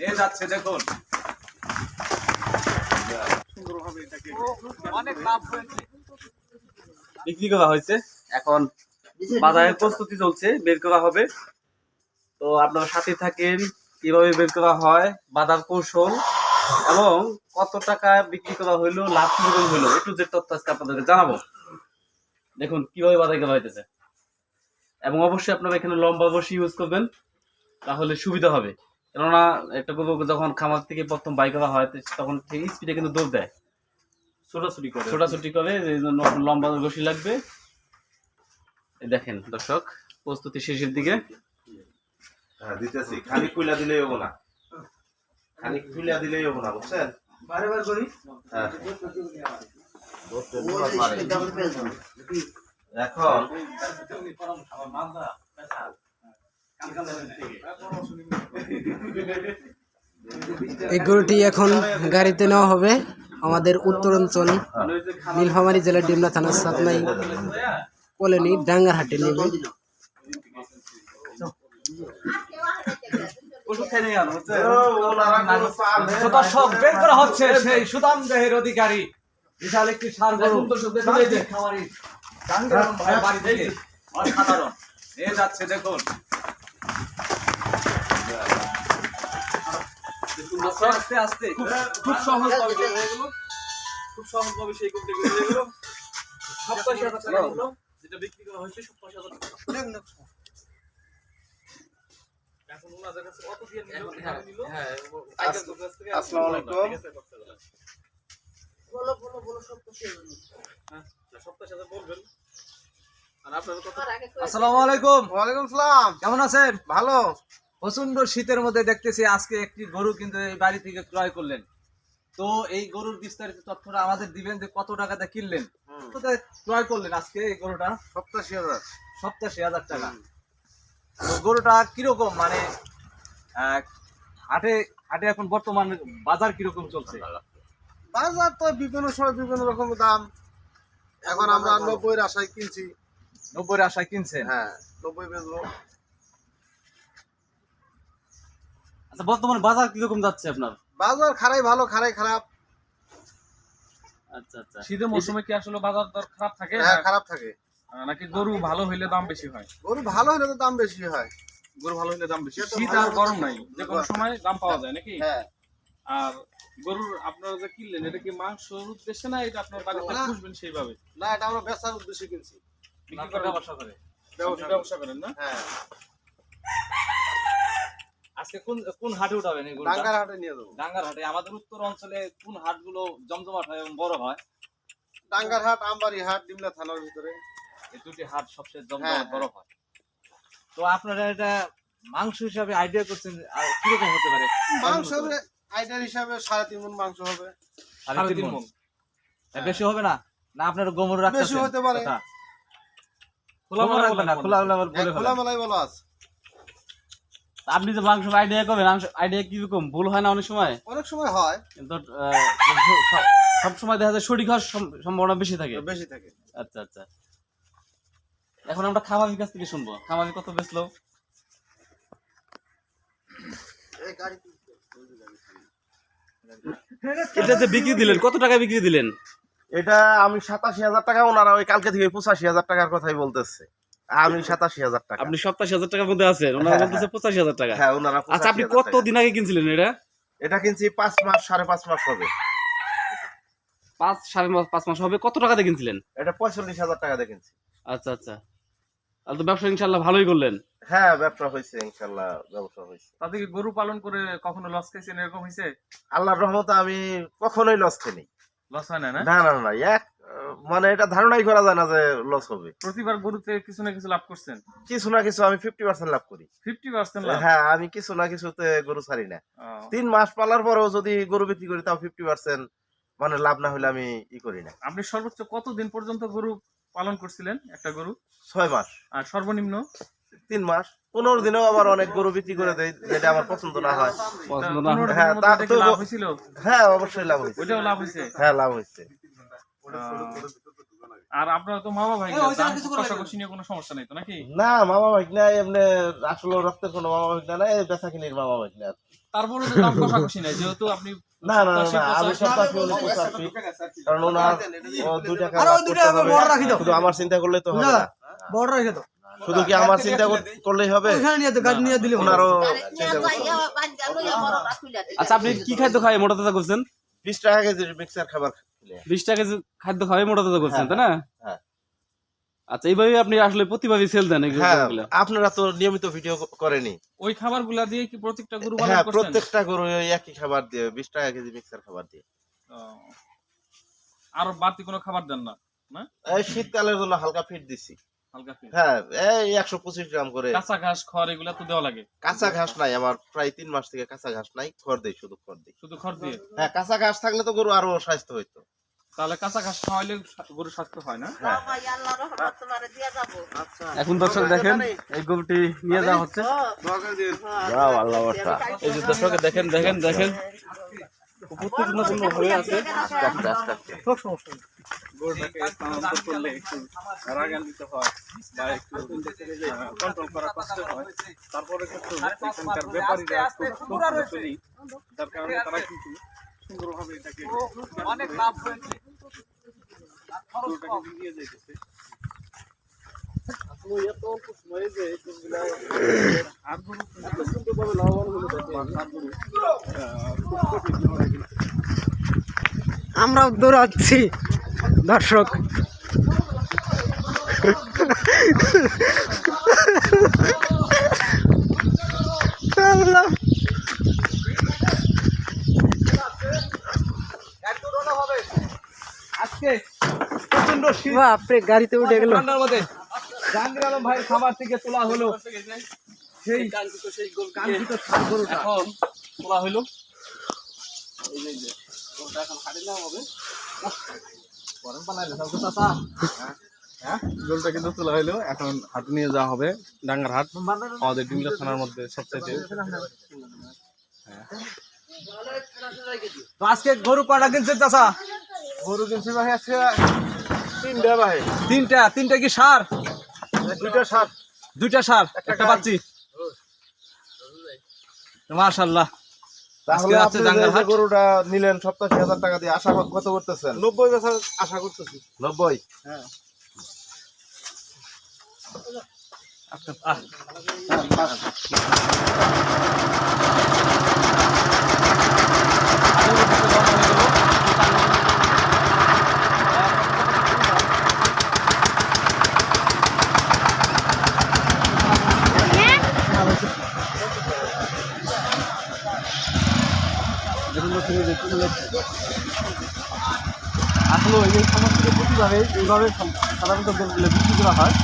এ যাচ্ছে দেখুন। অনেক লাভ হয়েছে। বিক্রি করা হয়েছে। এখন বাজারের প্রস্তুতি চলছে বের করা হবে। তো আপনারা সাথে থাকেন কীভাবে বের করা হয় বাজার কৌশল এবং কত টাকা বিক্রি করা হইল লাভ কীরকম হইল একটু যে তথ্য আজকে আপনাদেরকে জানাব। দেখুন কীভাবে বাজার করা হইতেছে। এবং অবশ্যই আপনারা এখানে লম্বা বসি ইউজ করবেন তাহলে সুবিধা হবে। কেননা একটা গরু যখন খামার থেকে প্রথম বাই করা হয় তখন স্পিডে কিন্তু দৌড় দেয়। ছোটাছুটি করে। ছোটাছুটি করে এই জন্য লম্বা বসি লাগবে। দেখেন দর্শক প্রস্তুতি শেষের দিকে। হ্যাঁ দিতেছি। খালি কুইলা দিলেই হব না। খালি কুইলা দিলেই হব না বুঝছেন? বারে করি। হ্যাঁ। এখন এই গরুটি এখন গাড়িতে নেওয়া হবে আমাদের উত্তরাঞ্চল নীলফামারী জেলার ডিমলা থানার সাতনাই কলোনি ডাঙ্গারহাটে নেবে দর্শক বের করা হচ্ছে সেই সুদাম দেহের অধিকারী। বিশাল একটি সার গরু। খামারি বাড়ি থেকে অসাধারণ। এ যাচ্ছে দেখুন। আস্তে আস্তে আস্তে। খুব খুব সহজ ভাবে খুব সহজ ভাবে সেই করতে গেলে গেল হাজার টাকা হলো যেটা বিক্রি করা হয়েছে সপ্তাহে হাজার টাকা এখন ওনাদের কাছে কত দিয়ে নিল কীভাবে নিল। পাইকারদের কাছ থেকে আসসালামু আলাইকুম। হ্যাঁ, সপ্তাহে সাথে বলবেন। সালাম। কেমন আছেন? ভালো। প্রচণ্ড শীতের মধ্যে দেখতেছি আজকে একটি গরু কিন্তু এই বাড়ি থেকে ক্রয় করলেন। তো এই গরুর বিস্তারিত তথ্যটা আমাদের দিবেন যে কত টাকাতে কিনলেন। কোথায় ক্রয় করলেন আজকে এই গরুটা? সপ্তাশি হাজার। সপ্তাশি হাজার টাকা। তো গরুটা কীরকম মানে হাটে হাটে এখন বর্তমান বাজার কীরকম চলছে? বাজার তো বিভিন্ন সময় বিভিন্ন রকম দাম। এখন আমরা নব্বইয়ের আশায় কিনছি। নব্বই আশায় কিনছেন? হ্যাঁ নব্বই বেচবো। আচ্ছা বর্তমান বাজার কীরকম যাচ্ছে আপনার? বাজার খারাই ভালো খারাই খারাপ। আচ্ছা আচ্ছা। শীতের মৌসুমে কি আসলে বাজার দর খারাপ থাকে? হ্যাঁ খারাপ থাকে। নাকি গরু ভালো হইলে দাম বেশি হয়? গরু ভালো হলে তো দাম বেশি হয়। গরু ভালো হইলে দাম বেশি শীত আর গরম নাই। যে কোনো সময় দাম পাওয়া যায় নাকি? হ্যাঁ। আর গরুর আপনারা যে কিনলেন এটা কি মাংসর উদ্দেশ্যে না এটা আপনার বাড়িতে। পুষবেন সেইভাবে? না এটা আমরা বেচার উদ্দেশ্যে কিনছি। বিক্রি ব্যবসা করে। ব্যবসা ব্যবসা করেন না? হ্যাঁ। আজকে কোন কোন হাটে উঠাবেন গরুটা? ডাঙ্গার হাটে নিয়ে যাব। ডাঙ্গার হাটে। আমাদের উত্তর অঞ্চলে কোন হাটগুলো জমজমাট হয় এবং বড় হয়? ডাঙ্গার হাট আমবাড়ি হাট ডিমলা থানার ভিতরে। এই দুটি হাট সবচেয়ে হ্যাঁ, জমজমাট বড় হয়। তো আপনারা এটা মাংস হিসাবে আইডিয়া করছেন কীরকম হতে পারে? মাংস হবে আইটার হিসাবে সাড়ে তিন মন মাংস হবে। সাড়ে তিন। তা বেশি হবে না? না আপনার গোমর রাখতেছেন? বেশি হতে পারে। কথা। খোলা মনে না? খোলা খোলা বলে হ্যাঁ, খোলা ফেলেন। মেলাই বলো আছে। আপনি যে মাংস আইডিয়া করবেন আইডিয়া কীরকম? ভুল হয় না অনেক সময়? অনেক সময় হয়। কিন্তু সব সময় দেখা যায় সঠিক হওয়ার সম্ভাবনা বেশি থাকে। বেশি থাকে। আচ্ছা আচ্ছা। এখন আমরা খামারির কাছ থেকে শুনব। খামারি কত বেচলো? এটা যে বিক্রি দিলেন কত টাকা বিক্রি দিলেন? এটা আমি সাতাশি হাজার টাকা ওনারা ওই কালকে থেকে পঁচাশি হাজার টাকার কথাই বলতেছে। আমি সাতাশি হাজার টাকা। আপনি সপ্তাশি হাজার টাকার মধ্যে আছেন ওনারা হ্যাঁ, বলতেছে পঁচাশি হাজার টাকা। হ্যাঁ ওনারা আচ্ছা আপনি 85,000 কত টাকা। দিন আগে কিনছিলেন এটা? এটা কিনছি পাঁচ মাস সাড়ে পাঁচ মাস হবে। পাঁচ সাড়ে মাস- পাঁচ মাস হবে। কত টাকাতে কিনছিলেন? এটা পঁয়তাল্লিশ হাজার টাকা দিয়ে কিনছি। আচ্ছা আচ্ছা। তাহলে তো ব্যবসা ইনশাল্লাহ ভালোই করলেন। হ্যাঁ ব্যবসা হয়েছে ইনশাল্লাহ ব্যবসা হয়েছে। তাতে কি গরু পালন করে কখনো লস খাইছেন এরকম হয়েছে? আল্লাহর রহমতে আমি কখনোই লস খাইনি। লস হয় না? না না না না এক মানে এটা ধারণাই করা যায় না যে লস হবে। প্রতিবার গরুতে কিছু না কিছু লাভ করছেন? কিছু না কিছু আমি ফিফটি পার্সেন্ট লাভ করি। ফিফটি পার্সেন্ট লাভ? হ্যাঁ আমি কিছু না কিছুতে গরু ছাড়ি না। তিন মাস পালার পরেও যদি গরু বিক্রি করি তাও ফিফটি পার্সেন্ট মানে লাভ না হলে আমি ই করি না। আপনি সর্বোচ্চ কত দিন পর্যন্ত গরু পালন করছিলেন একটা গরু? ছয় মাস। আর সর্বনিম্ন? তিন মাস। পনেরো দিনেও আবার অনেক গরু বিক্রি করে দেয় যেটা আমার পছন্দ না হয়। পছন্দ না হ্যাঁ, তার তো- হ্যাঁ অবশ্যই লাভ হয়েছে। ওইটাও লাভ হয়েছে? হ্যাঁ লাভ হয়েছে। আর আপনার তো মামা ভাই কষাকষি নিয়ে কোনো সমস্যা নেই তো নাকি? না মামা ভাই না এমনি আসলে রক্তের কোনো মামা ভাই না এই বেচা কিনির মামা ভাই না। তারপরে তো দাম কষাকষি নাই যেহেতু আপনি না না না, আমি সপ্তাহে পঁচাশি কারণ ওনার দুই টাকা আরও দুই টাকা বড় রাখি দাও। শুধু আমার চিন্তা করলে তো হবে না বড় রেখে দাও। শুধু কি আমার চিন্তা করলেই হবে? ওখানে নিয়ে তো গাড়ি নিয়ে দিলে ওনারও আচ্ছা আপনি কি খাদ্য খাই মোটা তাজা করছেন? বিশ টাকা কেজি মিক্সার খাবার। বিশ টাকা খাদ্য খাওয়াই মোটা তাজা করছেন তাই না? হ্যাঁ। আচ্ছা এইভাবে আপনি আসলে প্রতিভাবে সেল দেন হ্যাঁ। আপনারা তো নিয়মিত ভিডিও করেনি ওই খাবারগুলা দিয়ে কি প্রত্যেকটা গরু হ্যাঁ প্রত্যেকটা গরু ওই একই খাবার দিয়ে বিশ টাকা কেজি মিক্সার খাবার দিয়ে। আর বাড়তি কোনো খাবার দেন না না? এই শীতকালের জন্য হালকা ফিট দিছি। হ্যাঁ এই একশো পঁচিশ গ্রাম করে। কাঁচা ঘাস খড় এগুলা তো দেওয়া লাগে? কাঁচা ঘাস নাই আমার প্রায় তিন মাস থেকে কাঁচা ঘাস নাই খড় দেই শুধু খড় দেই। শুধু খড় দিয়ে? হ্যাঁ কাঁচা ঘাস থাকলে তো গরু আরও স্বাস্থ্য হইতো। তাহলে কাঁচা ঘাস খাওয়াইলে গরু স্বাস্থ্য হয় না? এখন দর্শক দেখেন এই গরুটি নিয়ে যাওয়া হচ্ছে। এই যে দর্শক দেখেন দেখেন দেখেন। উত্তেজনাপূর্ণ ভাবে আছে। গরুটাকে স্থানান্তর করলে একটু হয় বা একটু কন্ট্রোল করা কষ্ট হয়। তারপরে কিন্তু এখানকার ব্যাপারীরা খুব যার কারণে তারা কিন্তু সুন্দরভাবে এটাকে অনেক লাভ হয়েছে। গরুটাকে নিয়ে যাইতেছে আর গরু এত সুন্দরভাবে লাভবান হলো দেখে আর গরু আহ, খুব কঠিন হয় কিন্তু। আমরাও দৌড়াচ্ছি দর্শক আল্লাহ। আজকে প্রচণ্ড শীত বাপরে গাড়িতে উঠে গেল। ঠান্ডার মধ্যে। জাহাঙ্গীর আলম ভাই খাবার থেকে তোলা হলো সেই কাঙ্ক্ষিত ষাঁড় গরুটা। এখন তোলা হইল গরম বানাইলে সব কথা তা। গরুটা কিন্তু তোলা হইল এখন হাটে নিয়ে যাওয়া হবে। ডাঙ্গার হাট আমাদের ডিমলা থানার মধ্যে সবচাইতে। তো আজকে গরু কটা কিনছেন চাচা? গরু কিনছি ভাই আজকে তিনটা ভাই। তিনটা তিনটা কি সার? দুইটা সাত দুইটা সার একটা পাচ্ছি। মাশাল্লাহ তাহলে আপনি যে গরুটা নিলেন সপ্তাশি হাজার টাকা দিয়ে আশা কত করতেছেন? নব্বই বছর আশা করতেছি। আসলে এই সমস্ত প্রতিভাবে এইভাবে সাধারণত বিক্রি করা হয়।